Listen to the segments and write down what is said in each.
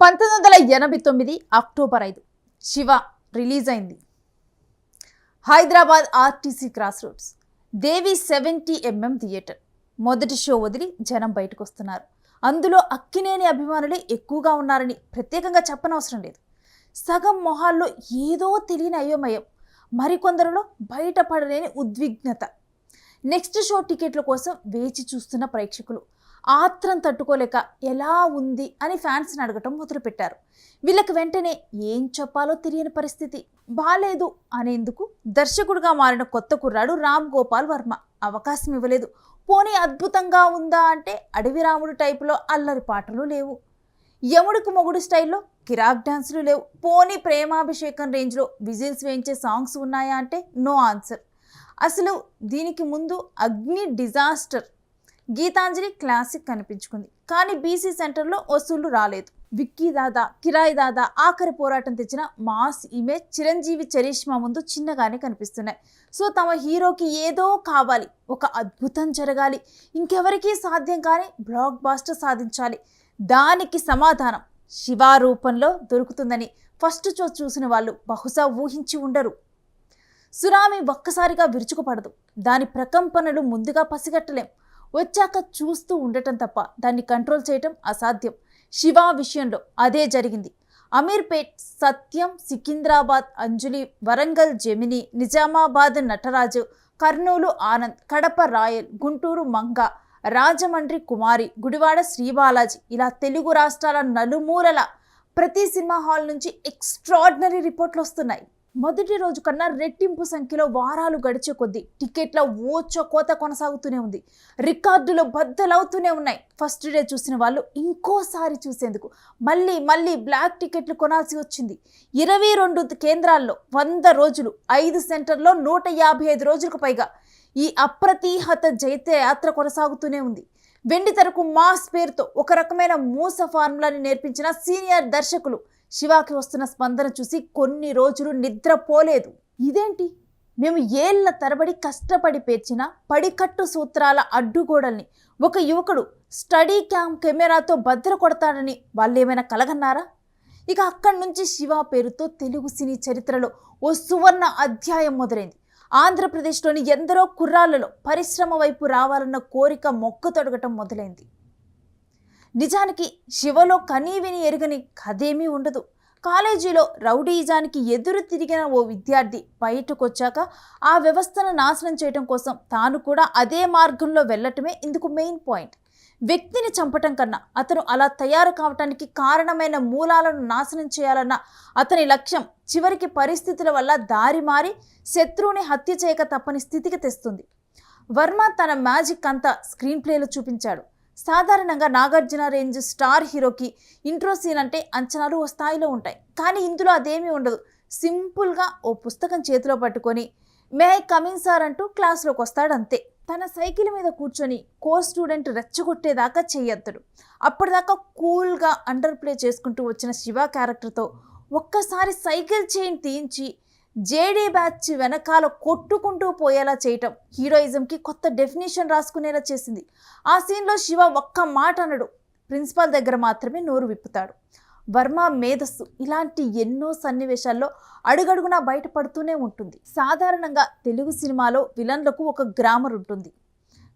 పంతొమ్మిది వందల ఎనభై తొమ్మిది అక్టోబర్ ఐదు. శివ రిలీజ్ అయింది. Hyderabad RTC cross roads. Devi seventy MM theatre. మొదటి షో వదిలి జనం బయటకు వస్తున్నారు. అందులో అక్కినేని అభిమానులే ఎక్కువగా ఉన్నారని ప్రత్యేకంగా చెప్పనవసరం లేదు. సగం మొహాల్లో ఏదో తెలియని అయోమయం. మరికొందరిలో బయటపడలేని ఉద్విగ్నత. నెక్స్ట్ షో టికెట్ల కోసం వేచి చూస్తున్న ప్రేక్షకులు. ఆత్రం తట్టుకోలేక ఎలా ఉంది అని ఫ్యాన్స్ని అడగటం మొదలుపెట్టారు. వీళ్ళకి వెంటనే ఏం చెప్పాలో తెలియని పరిస్థితి. బాలేదు అనేందుకు దర్శకుడిగా మారిన కొత్త కుర్రాడు రామ్ గోపాల్ వర్మ అవకాశం ఇవ్వలేదు. పోనీ అద్భుతంగా ఉందా అంటే అడవి రాముడు టైపులో అల్లరి పాటలు లేవు. యముడికి మొగుడు స్టైల్లో కిరాక్ డాన్సులు లేవు. పోనీ ప్రేమాభిషేకం రేంజ్లో విజిల్స్ వేయించే సాంగ్స్ ఉన్నాయా అంటే నో ఆన్సర్. అసలు దీనికి ముందు అగ్ని డిజాస్టర్ గీతాంజలి క్లాసిక్ కనిపించుకుంది. కానీ బీసీ సెంటర్లో వసూళ్ళు రాలేదు. విక్కీ దాదా కిరాయి దాదా ఆఖరి పోరాటం తెచ్చిన మాస్ ఇమేజ్ చిరంజీవి చరిష్మా ముందు చిన్నగానే కనిపిస్తున్నాయి. సో తమ హీరోకి ఏదో కావాలి ఒక అద్భుతం జరగాలి ఇంకెవరికీ సాధ్యం కానీ బ్లాక్ బాస్టర్ సాధించాలి. దానికి సమాధానం శివ రూపంలో దొరుకుతుందని ఫస్ట్ చో చూసిన వాళ్ళు బహుశా ఊహించి ఉండరు. సునామీ ఒక్కసారిగా విరుచుకుపడదు. దాని ప్రకంపనలు ముందుగా పసిగట్టలేం. వచ్చాక చూస్తూ ఉండటం తప్ప దాన్ని కంట్రోల్ చేయటం అసాధ్యం. శివ విషయంలో అదే జరిగింది. అమీర్పేట్ సత్యం సికింద్రాబాద్ అంజలి వరంగల్ జెమిని నిజామాబాద్ నటరాజు కర్నూలు ఆనంద్ కడప రాయల్ గుంటూరు మంగ రాజమండ్రి కుమారి గుడివాడ శ్రీబాలాజీ ఇలా తెలుగు రాష్ట్రాల నలుమూలల ప్రతి సినిమా హాల్ నుంచి ఎక్స్ట్రాడినరీ రిపోర్ట్లు వస్తున్నాయి. మొదటి రోజు కన్నా రెట్టింపు సంఖ్యలో వారాలు గడిచే కొద్దీ టికెట్ల ఓచో కోత కొనసాగుతూనే ఉంది. రికార్డులు బద్దలవుతూనే ఉన్నాయి. ఫస్ట్ డే చూసిన వాళ్ళు ఇంకోసారి చూసేందుకు మళ్ళీ మళ్ళీ బ్లాక్ టికెట్లు కొనాల్సి వచ్చింది. ఇరవై రెండు కేంద్రాల్లో వంద రోజులు ఐదు సెంటర్లో నూట యాభై ఐదు రోజులకు పైగా ఈ అప్రతిహత జైత్య యాత్ర కొనసాగుతూనే ఉంది. వెండితెరకు మాస్ పేరుతో ఒక రకమైన మూస ఫార్ములాని నేర్పించిన సీనియర్ దర్శకులు శివాకి వస్తున్న స్పందన చూసి కొన్ని రోజులు నిద్రపోలేదు. ఇదేంటి? మేము ఏళ్ళ తరబడి కష్టపడి పేర్చిన పడికట్టు సూత్రాల అడ్డుగోడల్ని ఒక యువకుడు స్టడీ క్యామ్ కెమెరాతో భద్ర కొడతాడని వాళ్ళు ఏమైనా కలగన్నారా? ఇక అక్కడి నుంచి శివ పేరుతో తెలుగు సినీ చరిత్రలో ఓ సువర్ణ అధ్యాయం మొదలైంది. ఆంధ్రప్రదేశ్లోని ఎందరో కుర్రాళ్ళలో పరిశ్రమ వైపు రావాలన్న కోరిక మొక్కు తొడగటం మొదలైంది. నిజానికి శివలో కనీవిని ఎరుగని కథేమీ ఉండదు. కాలేజీలో రౌడీజానికి ఎదురు తిరిగిన ఓ విద్యార్థి బయటకొచ్చాక ఆ వ్యవస్థను నాశనం చేయడం కోసం తాను కూడా అదే మార్గంలో వెళ్ళటమే ఇందుకు మెయిన్ పాయింట్. వ్యక్తిని చంపటం కన్నా అతను అలా తయారు కావటానికి కారణమైన మూలాలను నాశనం చేయాలన్న అతని లక్ష్యం చివరికి పరిస్థితుల వల్ల దారి మారి శత్రువుని హత్య చేయక తప్పని స్థితికి తెస్తుంది. వర్మ తన మ్యాజిక్ అంతా స్క్రీన్ ప్లేలో చూపించాడు. సాధారణంగా నాగార్జున రేంజ్ స్టార్ హీరోకి ఇంట్రో సీన్ అంటే అంచనాలు ఓ స్థాయిలో ఉంటాయి. కానీ ఇందులో అదేమీ ఉండదు. సింపుల్గా ఓ పుస్తకం చేతిలో పట్టుకొని మే ఐ కమింగ్ సార్ అంటూ క్లాస్లోకి వస్తాడు అంతే తన సైకిల్ మీద కూర్చొని కో స్టూడెంట్ రెచ్చగొట్టేదాకా చెయ్యొద్దడు అప్పటిదాకా కూల్గా అండర్ ప్లే చేసుకుంటూ వచ్చిన శివ క్యారెక్టర్తో ఒక్కసారి సైకిల్ చైన్ తీయించి జేడీ బ్యాచ్ వెనకాల కొట్టుకుంటూ పోయేలా చేయటం హీరోయిజంకి కొత్త డెఫినేషన్ రాసుకునేలా చేసింది. ఆ సీన్లో శివ ఒక్క మాట అనడు. ప్రిన్సిపాల్ దగ్గర మాత్రమే నోరు విప్పుతాడు. వర్మ మేధస్సు ఇలాంటి ఎన్నో సన్నివేశాల్లో అడుగడుగునా బయటపడుతూనే ఉంటుంది. సాధారణంగా తెలుగు సినిమాలో విలన్లకు ఒక గ్రామర్ ఉంటుంది.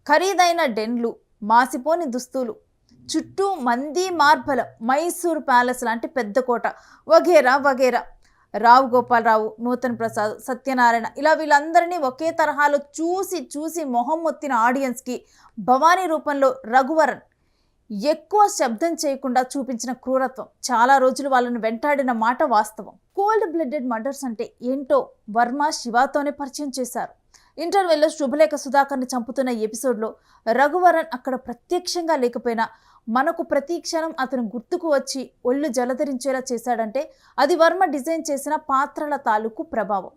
ఖరీదైన డెన్లు మాసిపోని దుస్తులు చుట్టూ మంది మార్బల మైసూర్ ప్యాలెస్ లాంటి పెద్ద కోట వగేరా వగేరా రావు గోపాలరావు నూతన్ ప్రసాద్ సత్యనారాయణ ఇలా వీళ్ళందరినీ ఒకే తరహాలో చూసి చూసి మొహం మొత్తిన ఆడియన్స్కి భవానీ రూపంలో రఘువరన్ ఎక్కువ శబ్దం చేయకుండా చూపించిన క్రూరత్వం. చాలా రోజులు వాళ్ళను వెంటాడిన మాట వాస్తవం. కోల్డ్ బ్లడెడ్ మర్డర్స్ అంటే ఏంటో వర్మ శివాతోనే పరిచయం చేశారు. ఇంటర్వెల్లో శుభలేఖ సుధాకర్ని చంపుతున్న ఎపిసోడ్లో రఘువరన్ అక్కడ ప్రత్యక్షంగా లేకపోయినా మనకు ప్రతి క్షణం అతను గుర్తుకు వచ్చి ఒళ్ళు జలధరించేలా చేశాడంటే అది వర్మ డిజైన్ చేసిన పాత్రల తాలూకు ప్రభావం.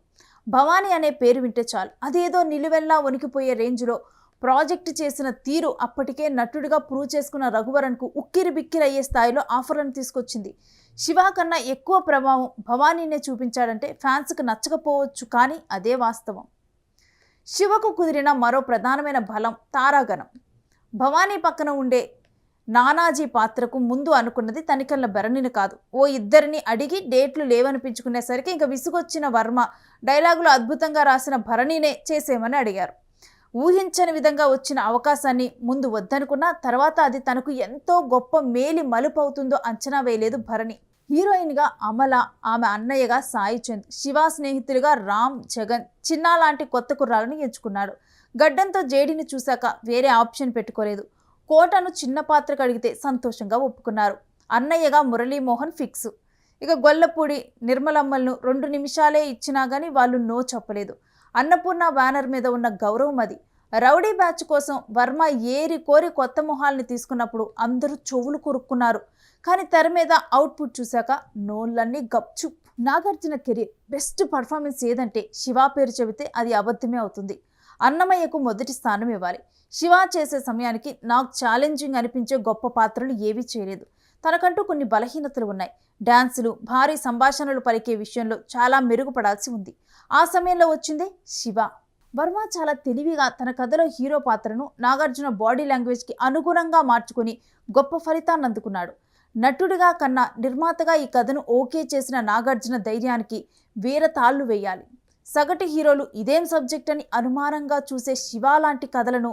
భవానీ అనే పేరు వింటే చాలు. అదేదో నిలువెల్లా వణికిపోయే రేంజ్లో ప్రాజెక్ట్ చేసిన తీరు అప్పటికే నటుడిగా ప్రూవ్ చేసుకున్న రఘువరన్కు ఉక్కిరి బిక్కిరి అయ్యే స్థాయిలో ఆఫర్లను తీసుకొచ్చింది. శివ కన్నా ఎక్కువ ప్రభావం భవానీనే చూపించాడంటే ఫ్యాన్స్కి నచ్చకపోవచ్చు కానీ అదే వాస్తవం. శివకు కుదిరిన మరో ప్రధానమైన బలం తారాగణం. భవానీ పక్కన ఉండే నానాజీ పాత్రకు ముందు అనుకున్నది తనికల్ల భరణిని కాదు. ఓ ఇద్దరిని అడిగి డేట్లు లేవనిపించుకునేసరికి ఇంకా విసుగొచ్చిన వర్మ డైలాగులు అద్భుతంగా రాసిన భరణినే చేసేమని అడిగారు. ఊహించని విధంగా వచ్చిన అవకాశాన్ని ముందు వద్దనుకున్నా తర్వాత అది తనకు ఎంతో గొప్ప మేలి మలుపు అవుతుందో అంచనా వేయలేదు భరణి. హీరోయిన్గా అమల ఆమె అన్నయ్యగా సాయి చంద్ శివ స్నేహితులుగా రామ్ జగన్ చిన్న లాంటి కొత్త కుర్రాలను ఎంచుకున్నాడు. గడ్డంతో జేడీని చూశాక వేరే ఆప్షన్ పెట్టుకోలేదు. కోటను చిన్న పాత్ర కడిగితే సంతోషంగా ఒప్పుకున్నారు. అన్నయ్యగా మురళీమోహన్ ఫిక్స్. ఇక గొల్లపూడి నిర్మలమ్మలను రెండు నిమిషాలే ఇచ్చినా కానీ వాళ్ళు నో చెప్పలేదు. అన్నపూర్ణ బ్యానర్ మీద ఉన్న గౌరవం అది. రౌడీ బ్యాచ్ కోసం వర్మ ఏరి కోరి కొత్త మొహాల్ని తీసుకున్నప్పుడు అందరూ చెవులు కొరుక్కున్నారు. కానీ తెర మీద అవుట్పుట్ చూశాక నోళ్ళన్నీ గప్చుప్. నాగార్జున కెరీర్ బెస్ట్ పర్ఫార్మెన్స్ ఏదంటే శివ పేరు చెబితే అది అబద్ధమే అవుతుంది. అన్నమయ్యకు మొదటి స్థానం ఇవ్వాలి. శివ చేసే సమయానికి నాకు ఛాలెంజింగ్ అనిపించే గొప్ప పాత్రలు ఏవీ చేయలేదు. తనకంటూ కొన్ని బలహీనతలు ఉన్నాయి. డాన్సులు భారీ సంభాషణలు పలికే విషయంలో చాలా మెరుగుపడాల్సి ఉంది. ఆ సమయంలో వచ్చిందే శివ. వర్మ చాలా తెలివిగా తన కథలో హీరో పాత్రను నాగార్జున బాడీ లాంగ్వేజ్కి అనుగుణంగా మార్చుకుని గొప్ప ఫలితాన్ని అందుకున్నాడు. నటుడిగా కన్నా నిర్మాతగా ఈ కథను ఓకే చేసిన నాగార్జున ధైర్యానికి వేరే తాళ్ళు వేయాలి. సగటు హీరోలు ఇదేం సబ్జెక్ట్ అని అనుమానంగా చూసే శివ లాంటి కథలను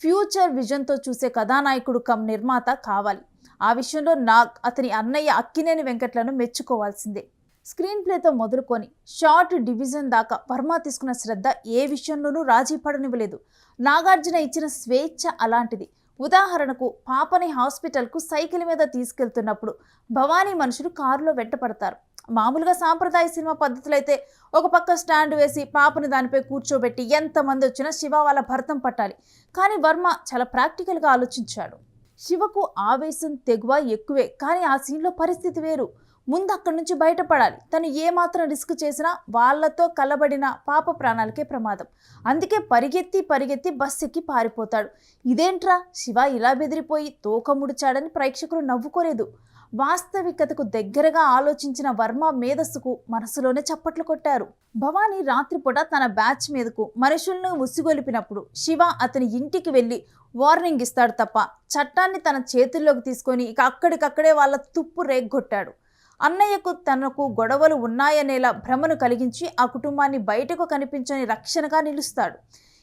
ఫ్యూచర్ విజన్తో చూసే కథానాయకుడు కమ్ నిర్మాత కావాలి. ఆ విషయంలో నాగ్ అతని అన్నయ్య అక్కినేని వెంకట్లను మెచ్చుకోవాల్సిందే. స్క్రీన్ ప్లేతో మొదలుకొని షార్ట్ డివిజన్ దాకా వర్మ తీసుకున్న శ్రద్ధ ఏ విషయంలోనూ రాజీ పడనివ్వలేదు. నాగార్జున ఇచ్చిన స్వేచ్ఛ అలాంటిది. ఉదాహరణకు పాపని హాస్పిటల్కు సైకిల్ మీద తీసుకెళ్తున్నప్పుడు భవానీ మనుషులు కారులో వెంటపడతారు. మామూలుగా సాంప్రదాయ సినిమా పద్ధతులైతే ఒక పక్క స్టాండ్ వేసి పాపని దానిపై కూర్చోబెట్టి ఎంతమంది వచ్చినా శివ వాళ్ళ భర్తం పట్టాలి. కానీ వర్మ చాలా ప్రాక్టికల్గా ఆలోచించాడు. శివకు ఆవేశం తెగువ ఎక్కువే కానీ ఆ సీన్లో పరిస్థితి వేరు. ముందు అక్కడి నుంచి బయటపడాలి. తను ఏమాత్రం రిస్క్ చేసినా వాళ్ళతో కలబడిన పాప ప్రాణాలకే ప్రమాదం. అందుకే పరిగెత్తి పరిగెత్తి బస్ ఎక్కి పారిపోతాడు. ఇదేంట్రా? శివ ఇలా బెదిరిపోయి తోక ముడిచాడని ప్రేక్షకులు నవ్వుకోలేదు. వాస్తవికతకు దగ్గరగా ఆలోచించిన వర్మ మేధస్సుకు మనసులోనే చప్పట్లు కొట్టారు. భవానీ రాత్రిపూట తన బ్యాచ్ మీదకు మనుషులను ఉసిగొలిపినప్పుడు శివ అతని ఇంటికి వెళ్ళి వార్నింగ్ ఇస్తాడు తప్ప చట్టాన్ని తన చేతుల్లోకి తీసుకొని ఇక అక్కడికక్కడే వాళ్ళ తుప్పు రేగ్గొట్టాడు. అన్నయ్యకు తనకు గొడవలు ఉన్నాయనేలా భ్రమను కలిగించి ఆ కుటుంబాన్ని బయటకు కనిపించని రక్షణగా నిలుస్తాడు.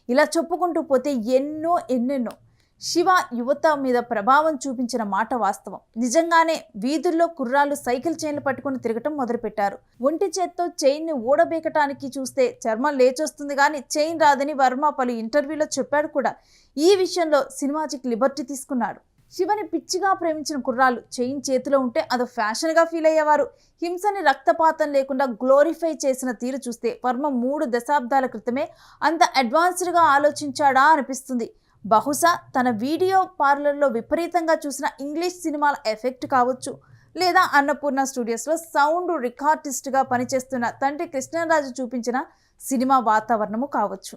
ఇలా చెప్పుకుంటూ పోతే ఎన్నో ఎన్నెన్నో శివ యువత మీద ప్రభావం చూపించిన మాట వాస్తవం. నిజంగానే వీధుల్లో కుర్రాళ్ళు సైకిల్ చైన్లు పట్టుకుని తిరగటం మొదలుపెట్టారు. ఒంటి చేత్తో చైన్ని ఊడబీకటానికి చూస్తే చర్మం లేచొస్తుంది కానీ చైన్ రాదని వర్మ పలు ఇంటర్వ్యూలో చెప్పాడు కూడా. ఈ విషయంలో సినిమాజిక్ లిబర్టీ తీసుకున్నాడు. శివని పిచ్చిగా ప్రేమించిన కుర్రాలు చైన్ చేతిలో ఉంటే అదో ఫ్యాషన్గా ఫీల్ అయ్యేవారు. హింసని రక్తపాతం లేకుండా గ్లోరిఫై చేసిన తీరు చూస్తే వర్మ మూడు దశాబ్దాల క్రితమే అంత అడ్వాన్స్డ్గా ఆలోచించాడా అనిపిస్తుంది. బహుశా తన వీడియో పార్లర్లో విపరీతంగా చూసిన ఇంగ్లీష్ సినిమాల ఎఫెక్ట్ కావచ్చు. లేదా అన్నపూర్ణ స్టూడియోస్లో సౌండ్ రికార్డిస్ట్గా పనిచేస్తున్న తండ్రి కృష్ణరాజు చూపించిన సినిమా వాతావరణము కావచ్చు.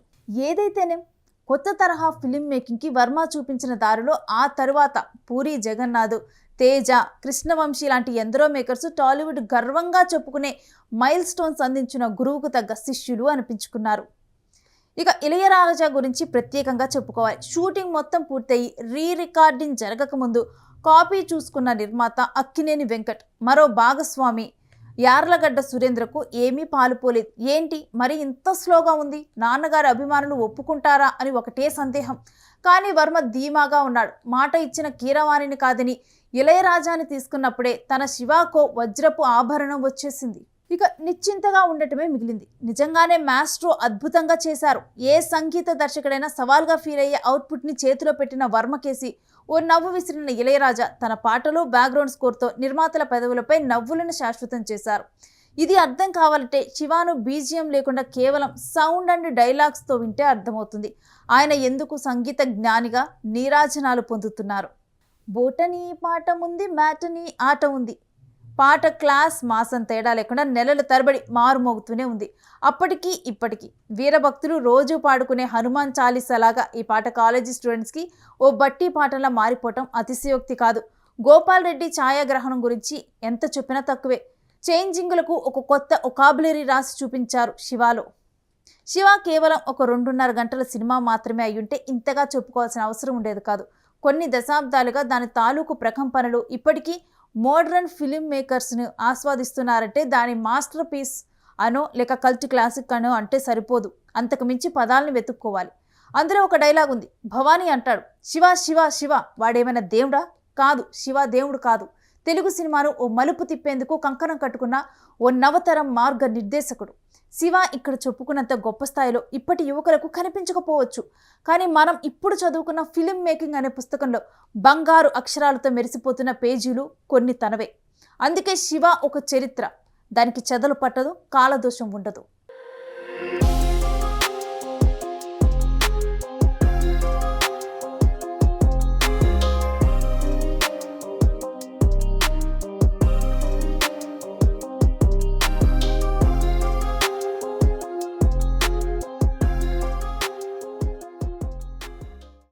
ఏదైతేనే కొత్త తరహా ఫిలిం మేకింగ్కి వర్మ చూపించిన దారిలో ఆ తరువాత పూరి జగన్నాథ్ తేజ కృష్ణవంశీ లాంటి ఎందరో మేకర్స్ టాలీవుడ్ గర్వంగా చెప్పుకునే మైల్ స్టోన్స్ అందించిన గురువుకు తగ్గ శిష్యులు అనిపించుకున్నారు. ఇక ఇళయరాజా గురించి ప్రత్యేకంగా చెప్పుకోవాలి. షూటింగ్ మొత్తం పూర్తయి రీ రికార్డింగ్ జరగకముందు కాపీ చూసుకున్న నిర్మాత అక్కినేని వెంకట్ మరో భాగస్వామి యార్లగడ్డ సురేంద్రకు ఏమీ పాలుపోలేదు. ఏంటి? మరి ఇంత స్లోగా ఉంది? నాన్నగారి అభిమానులు ఒప్పుకుంటారా అని ఒకటే సందేహం. కానీ వర్మ ధీమాగా ఉన్నాడు. మాట ఇచ్చిన కీరవాణిని కాదని ఇళయరాజాని తీసుకున్నప్పుడే తన శివాకో వజ్రపు ఆభరణం వచ్చేసింది. ఇక నిశ్చింతగా ఉండటమే మిగిలింది. నిజంగానే మాస్ట్రో అద్భుతంగా చేశారు. ఏ సంగీత దర్శకుడైనా సవాల్గా ఫీల్ అయ్యే అవుట్పుట్ని చేతిలో పెట్టిన వర్మకేసి ఓ నవ్వు విసిరిన ఇళయరాజా తన పాటలు బ్యాక్గ్రౌండ్ స్కోర్తో నిర్మాతల పెదవులపై నవ్వులను శాశ్వతం చేశారు. ఇది అర్థం కావాలంటే శివాను బీజియం లేకుండా కేవలం సౌండ్ అండ్ డైలాగ్స్తో వింటే అర్థమవుతుంది. ఆయన ఎందుకు సంగీత జ్ఞానిగా నీరాజనాలు పొందుతున్నారు? బోటనీ పాట ఉంది మ్యాటనీ ఆట ఉంది. పాట క్లాస్ మాసం తేడా లేకుండా నెలల తరబడి మారుమోగుతూనే ఉంది. అప్పటికీ ఇప్పటికీ వీరభక్తులు రోజు పాడుకునే హనుమాన్ చాలీసలాగా ఈ పాట కాలేజీ స్టూడెంట్స్కి ఓ బట్టి పాటలా మారిపోవటం అతిశయోక్తి కాదు. గోపాల్ రెడ్డి ఛాయాగ్రహణం గురించి ఎంత చెప్పినా తక్కువే. చేంజింగులకు ఒక కొత్త ఒకాబులరీ రాసి చూపించారు శివాలో. శివ కేవలం ఒక రెండున్నర గంటల సినిమా మాత్రమే అయ్యుంటే ఇంతగా చెప్పుకోవాల్సిన అవసరం ఉండేది కాదు. కొన్ని దశాబ్దాలుగా దాని తాలూకు ప్రకంపనలు ఇప్పటికీ మోడ్రన్ ఫిలిం మేకర్స్ను ఆస్వాదిస్తున్నారంటే దాని మాస్టర్ పీస్ అనో లేక కల్ట్ క్లాసిక్ అనో అంటే సరిపోదు. అంతకు మించి పదాలను వెతుక్కోవాలి. అందులో ఒక డైలాగ్ ఉంది. భవానీ అంటాడు శివ శివ శివ వాడేమైనా దేవుడా? కాదు శివ దేవుడు కాదు. తెలుగు సినిమాను ఓ మలుపు తిప్పేందుకు కంకణం కట్టుకున్న ఓ నవతరం మార్గ నిర్దేశకుడు. శివ ఇక్కడ చెప్పుకున్నంత గొప్ప స్థాయిలో ఇప్పటి యువకులకు కనిపించకపోవచ్చు. కానీ మనం ఇప్పుడు చదువుకున్న ఫిలిం మేకింగ్ అనే పుస్తకంలో బంగారు అక్షరాలతో మెరిసిపోతున్న పేజీలు కొన్ని తనవే. అందుకే శివ ఒక చరిత్ర. దానికి చెదలు పట్టదు కాలదోషం ఉండదు.